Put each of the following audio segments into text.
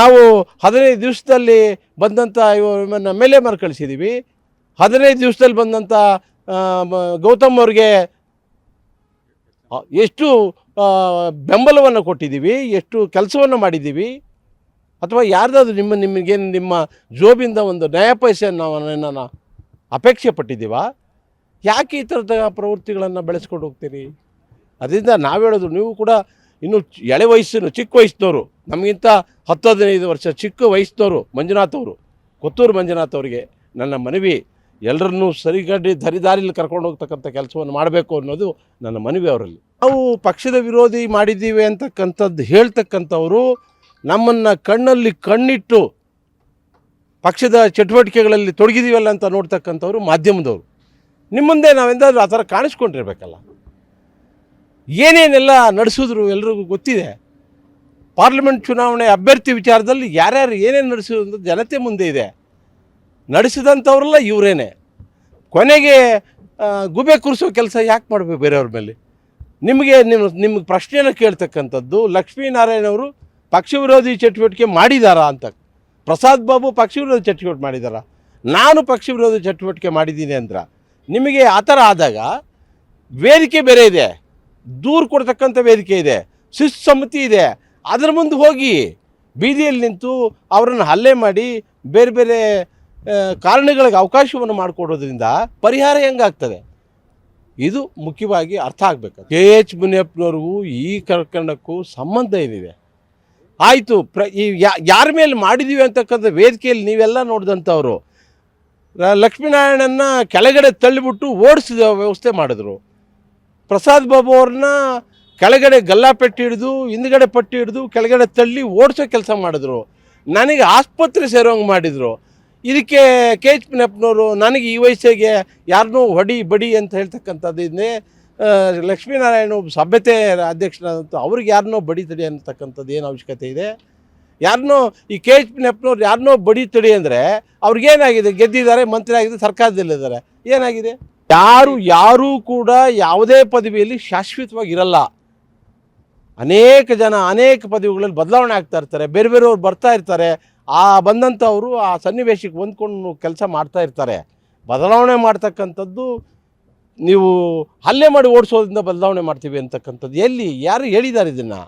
ನಾವು ಹದಿನೈದು ದಿವಸದಲ್ಲಿ ಬಂದಂಥ ಇವನ್ನ ಮೇಲೆ ಮರು ಕಳಿಸಿದ್ದೀವಿ ಹದಿನೈದು ದಿವಸದಲ್ಲಿ ಬಂದಂಥ ಗೌತಮ್ ಅವ್ರಿಗೆ ಎಷ್ಟು ಬೆಂಬಲವನ್ನು ಕೊಟ್ಟಿದ್ದೀವಿ ಎಷ್ಟು ಕೆಲಸವನ್ನು ಮಾಡಿದ್ದೀವಿ ಅಥವಾ ಯಾರ್ದಾದ್ರೂ ನಿಮ್ಮ ನಿಮಗೇನು ನಿಮ್ಮ ಜೋಬಿಂದ ಒಂದು ನ್ಯಾಯ ಪೈಸೆಯನ್ನು ಅಪೇಕ್ಷೆ ಪಟ್ಟಿದ್ದೀವ? ಯಾಕೆ ಈ ಥರದ ಪ್ರವೃತ್ತಿಗಳನ್ನು ಬೆಳೆಸ್ಕೊಂಡು ಹೋಗ್ತೀರಿ? ಅದರಿಂದ ನಾವು ಹೇಳೋದು, ನೀವು ಕೂಡ ಇನ್ನೂ ಎಳೆ ವಯಸ್ಸಿನ ಚಿಕ್ಕ ವಯಸ್ಸಿನವರು, ನಮಗಿಂತ ಹತ್ತು, ಹದಿನೈದು ವರ್ಷ ಚಿಕ್ಕ ವಯಸ್ಸಿನವರು ಮಂಜುನಾಥ್ ಅವರು ಕೊತ್ತೂರು ಮಂಜುನಾಥ್ ಅವರಿಗೆ ನನ್ನ ಮನವಿ, ಎಲ್ಲರನ್ನೂ ಸರಿಗಡ್ಡಿ ಧರಿದಾರಿಲಿ ಕರ್ಕೊಂಡು ಹೋಗ್ತಕ್ಕಂಥ ಕೆಲಸವನ್ನು ಮಾಡಬೇಕು ಅನ್ನೋದು ನನ್ನ ಮನವಿ ಅವರಲ್ಲಿ. ನಾವು ಪಕ್ಷದ ವಿರೋಧಿ ಮಾಡಿದ್ದೀವಿ ಅಂತಕ್ಕಂಥದ್ದು ಹೇಳ್ತಕ್ಕಂಥವರು ನಮ್ಮನ್ನು ಕಣ್ಣಲ್ಲಿ ಕಣ್ಣಿಟ್ಟು ಪಕ್ಷದ ಚಟುವಟಿಕೆಗಳಲ್ಲಿ ತೊಡಗಿದೀವಲ್ಲ ಅಂತ ನೋಡ್ತಕ್ಕಂಥವ್ರು ಮಾಧ್ಯಮದವರು. ನಿಮ್ಮ ಮುಂದೆ ನಾವೆಂದಾದ್ರೂ ಆ ಥರ ಕಾಣಿಸ್ಕೊಂಡಿರ್ಬೇಕಲ್ಲ. ಏನೇನೆಲ್ಲ ನಡೆಸಿದ್ರು ಎಲ್ರಿಗೂ ಗೊತ್ತಿದೆ. ಪಾರ್ಲಿಮೆಂಟ್ ಚುನಾವಣೆ ಅಭ್ಯರ್ಥಿ ವಿಚಾರದಲ್ಲಿ ಯಾರ್ಯಾರು ಏನೇನು ನಡೆಸಿದ್ರು ಜನತೆ ಮುಂದೆ ಇದೆ. ನಡೆಸಿದಂಥವ್ರೆಲ್ಲ ಇವರೇನೆ. ಕೊನೆಗೆ ಗುಬೆ ಕೂರಿಸೋ ಕೆಲಸ ಯಾಕೆ ಮಾಡಬೇಕು ಬೇರೆಯವ್ರ ಮೇಲೆ? ನಿಮಗೆ ನಿಮ್ಮ ನಿಮಗೆ ಪ್ರಶ್ನೆಯನ್ನು ಕೇಳ್ತಕ್ಕಂಥದ್ದು ಲಕ್ಷ್ಮೀನಾರಾಯಣ ಅವರು ಪಕ್ಷ ವಿರೋಧಿ ಚಟುವಟಿಕೆ ಮಾಡಿದಾರಾ ಅಂತ. ಪ್ರಸಾದ್ ಬಾಬು ಪಕ್ಷ ವಿರೋಧಿ ಚಟುವಟಿಕೆ ಮಾಡಿದಾರ? ನಾನು ಪಕ್ಷ ವಿರೋಧಿ ಚಟುವಟಿಕೆ ಮಾಡಿದ್ದೀನಿ ಅಂದ್ರೆ ನಿಮಗೆ ಆ ಥರ ಆದಾಗ, ವೇದಿಕೆ ಬೇರೆ ಇದೆ. ದೂರು ಕೊಡ್ತಕ್ಕಂಥ ವೇದಿಕೆ ಇದೆ, ಶಿಸ್ತು ಸಮಿತಿ ಇದೆ. ಅದರ ಮುಂದೆ ಹೋಗಿ ಬೀದಿಯಲ್ಲಿ ನಿಂತು ಅವರನ್ನು ಹಲ್ಲೆ ಮಾಡಿ ಬೇರೆ ಬೇರೆ ಕಾರಣಗಳಿಗೆ ಅವಕಾಶವನ್ನು ಮಾಡಿಕೊಡೋದ್ರಿಂದ ಪರಿಹಾರ ಹೆಂಗಾಗ್ತದೆ? ಇದು ಮುಖ್ಯವಾಗಿ ಅರ್ಥ ಆಗಬೇಕು. ಕೆ. ಎಚ್. ಮುನಿಯಪ್ಪನವ್ರಿಗೂ ಈ ಪ್ರಕರಣಕ್ಕೂ ಸಂಬಂಧ ಏನಿದೆ? ಆಯಿತು, ಪ್ರ, ಈ ಯಾರ ಮೇಲೆ ಮಾಡಿದ್ದೀವಿ ಅಂತಕ್ಕಂಥ ವೇದಿಕೆಯಲ್ಲಿ ನೀವೆಲ್ಲ ನೋಡಿದಂಥವ್ರು. ಲಕ್ಷ್ಮೀನಾರಾಯಣನ ಕೆಳಗಡೆ ತಳ್ಳಿಬಿಟ್ಟು ಓಡಿಸಿದ ವ್ಯವಸ್ಥೆ ಮಾಡಿದ್ರು. ಪ್ರಸಾದ್ ಬಾಬು ಅವ್ರನ್ನ ಕೆಳಗಡೆ ಗಲ್ಲಾಪೆಟ್ಟು ಹಿಡಿದು, ಹಿಂದ್ಗಡೆ ಪಟ್ಟಿ ಹಿಡಿದು, ಕೆಳಗಡೆ ತಳ್ಳಿ ಓಡಿಸೋ ಕೆಲಸ ಮಾಡಿದ್ರು. ನನಗೆ ಆಸ್ಪತ್ರೆ ಸೇರೋಂಗೆ ಮಾಡಿದರು. ಇದಕ್ಕೆ ಕೆ ಎಚ್ ಪಿ ನೆಪ್ಪನವರು ನನಗೆ ಈ ವಯಸ್ಸಿಗೆ ಯಾರನ್ನೂ ಹೊಡಿ, ಬಡಿ ಅಂತ ಹೇಳ್ತಕ್ಕಂಥದ್ದೇ ಲಕ್ಷ್ಮೀನಾರಾಯಣ ಒಬ್ಬ ಸಭ್ಯತೆ ಅಧ್ಯಕ್ಷನಾದಂಥ ಅವ್ರಿಗೆ ಯಾರನ್ನೋ ಬಡಿ ತಡಿ ಅಂತಕ್ಕಂಥದ್ದು ಏನು ಅವಶ್ಯಕತೆ ಇದೆ. ಯಾರನ್ನೋ ಈ ಕೆ ಎಚ್ ಪಿ ನೆಪ್ಪನವ್ರು ಯಾರನ್ನೋ ಬಡಿ ತಡಿ ಅಂದರೆ ಅವ್ರಿಗೇನಾಗಿದೆ? ಗೆದ್ದಿದ್ದಾರೆ ಮಂತ್ರಿ ಆಗಿದೆ ಸರ್ಕಾರದಲ್ಲಿದ್ದಾರೆ. ಏನಾಗಿದೆ? ಯಾರು ಯಾರೂ ಕೂಡ ಯಾವುದೇ ಪದವಿಯಲ್ಲಿ ಶಾಶ್ವತವಾಗಿ ಇರಲ್ಲ ಅನೇಕ ಜನ ಅನೇಕ ಪದವಿಗಳಲ್ಲಿ ಬದಲಾವಣೆ ಆಗ್ತಾ ಇರ್ತಾರೆ. ಬೇರೆ ಬೇರೆಯವ್ರು ಬರ್ತಾ ಇರ್ತಾರೆ. ಆ ಬಂದಂಥವರು ಆ ಸನ್ನಿವೇಶಕ್ಕೆ ಹೊಂದ್ಕೊಂಡು ಕೆಲಸ ಮಾಡ್ತಾ ಇರ್ತಾರೆ. ಬದಲಾವಣೆ ಮಾಡ್ತಕ್ಕಂಥದ್ದು ನೀವು ಹಲ್ಲೆ ಮಾಡಿ ಓಡಿಸೋದ್ರಿಂದ ಬದಲಾವಣೆ ಮಾಡ್ತೀವಿ ಅಂತಕ್ಕಂಥದ್ದು. ಎಲ್ಲಿ? ಯಾರು ಹೇಳಿದ್ದಾರೆ ಇದನ್ನು?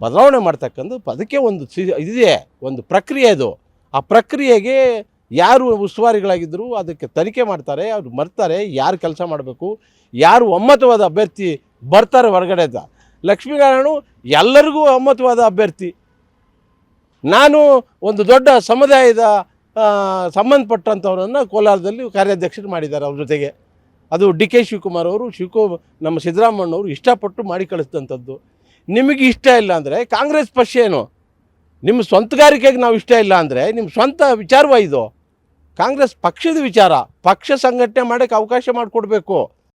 ಬದಲಾವಣೆ ಮಾಡ್ತಕ್ಕಂಥದ್ದು ಅದಕ್ಕೆ ಒಂದು ಸಿ ಇದಿದೆ. ಒಂದು ಪ್ರಕ್ರಿಯೆ ಅದು ಆ ಪ್ರಕ್ರಿಯೆಗೆ ಯಾರು ಉಸ್ತುವಾರಿಗಳಾಗಿದ್ದರು ಅದಕ್ಕೆ ತನಿಖೆ ಮಾಡ್ತಾರೆ, ಅವ್ರು ಮರ್ತಾರೆ, ಯಾರು ಕೆಲಸ ಮಾಡಬೇಕು, ಯಾರು ಒಮ್ಮತವಾದ ಅಭ್ಯರ್ಥಿ ಬರ್ತಾರೆ ಹೊರಗಡೆ ಅಂತ. ಲಕ್ಷ್ಮೀನಾರಾಯಣ ಎಲ್ಲರಿಗೂ ಒಮ್ಮತವಾದ ಅಭ್ಯರ್ಥಿ. ನಾನು ಒಂದು ದೊಡ್ಡ ಸಮುದಾಯದ ಸಂಬಂಧಪಟ್ಟಂಥವ್ರನ್ನು ಕೋಲಾರದಲ್ಲಿ ಕಾರ್ಯಾಧ್ಯಕ್ಷರು ಮಾಡಿದ್ದಾರೆ ಅವ್ರ ಜೊತೆಗೆ. ಅದು ಡಿ ಕೆ ಶಿವಕುಮಾರ್ ಅವರು, ಶಿವಕು, ನಮ್ಮ ಸಿದ್ದರಾಮಣ್ಣವರು ಇಷ್ಟಪಟ್ಟು ಮಾಡಿ ಕಳಿಸಿದಂಥದ್ದು. ನಿಮಗೆ ಇಷ್ಟ ಇಲ್ಲ ಅಂದರೆ ಕಾಂಗ್ರೆಸ್ ಪಕ್ಷ ಏನು? ನಿಮ್ಮ ಸ್ವಂತಗಾರಿಕೆಗೆ ನಾವು ಇಷ್ಟ ಇಲ್ಲ ಅಂದರೆ ನಿಮ್ಮ ಸ್ವಂತ ವಿಚಾರವ ಇದು? ಕಾಂಗ್ರೆಸ್ ಪಕ್ಷದ ವಿಚಾರ ಪಕ್ಷ ಸಂಘಟನೆ ಮಾಡೋಕ್ಕೆ ಅವಕಾಶ ಮಾಡಿಕೊಡ್ಬೇಕು.